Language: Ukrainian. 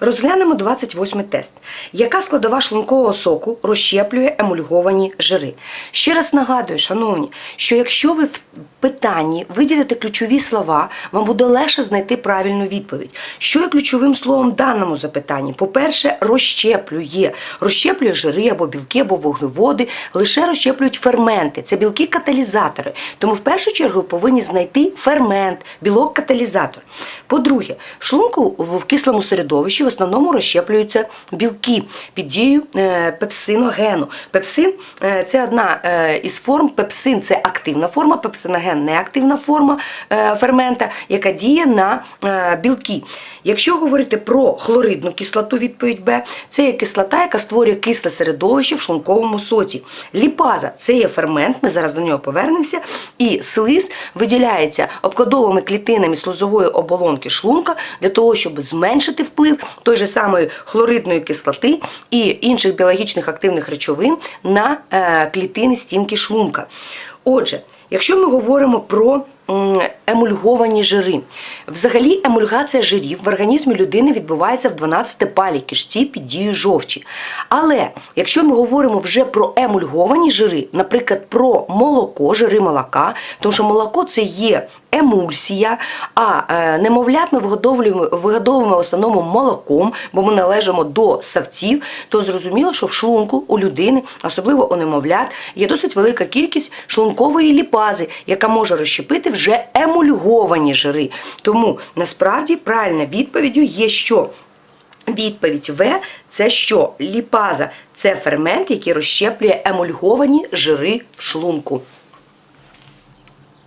Розглянемо 28 тест. Яка складова шлункового соку розщеплює емульговані жири? Ще раз нагадую, шановні, що якщо ви в питанні виділите ключові слова, вам буде легше знайти правильну відповідь. Що є ключовим словом в даному запитанні? По-перше, розщеплює. Розщеплює жири або білки, або вуглеводи, лише розщеплюють ферменти. Це білки-каталізатори. Тому в першу чергу повинні знайти фермент, білок-каталізатор. По-друге, в шлунку в кислому середовищі в основному розщеплюються білки під дією е, пепсиногену. Пепсин е, це одна е, із форм. Пепсин це активна форма, пепсиноген неактивна форма фермента, яка діє на білки. Якщо говорити про хлоридну кислоту, відповідь Б, це є кислота, яка створює кисле середовище в шлунковому соці. Ліпаза це є фермент, ми зараз до нього повернемося. І слиз виділяється обкладовими клітинами слизової оболонки шлунка для того, щоб зменшити вплив той же самої хлоридної кислоти і інших біологічних активних речовин на е, клітини стінки шлунка. Отже, якщо ми говоримо про емульговані жири, взагалі емульгація жирів в організмі людини відбувається в 12 палій кишці під дією жовчі. Але якщо ми говоримо вже про емульговані жири, наприклад, про молоко, жири молока, тому що молоко це є емульсія, а е, немовлят ми вигодовуємо, вигодовуємо в основному молоком, бо ми належимо до савців, то зрозуміло, що в шлунку у людини, особливо у немовлят, є досить велика кількість шлункової ліпази, яка може розщепити вже емульговані жири. Тому насправді правильна відповіддю є що. Відповідь В це що? Ліпаза це фермент, який розщеплює емульговані жири в шлунку.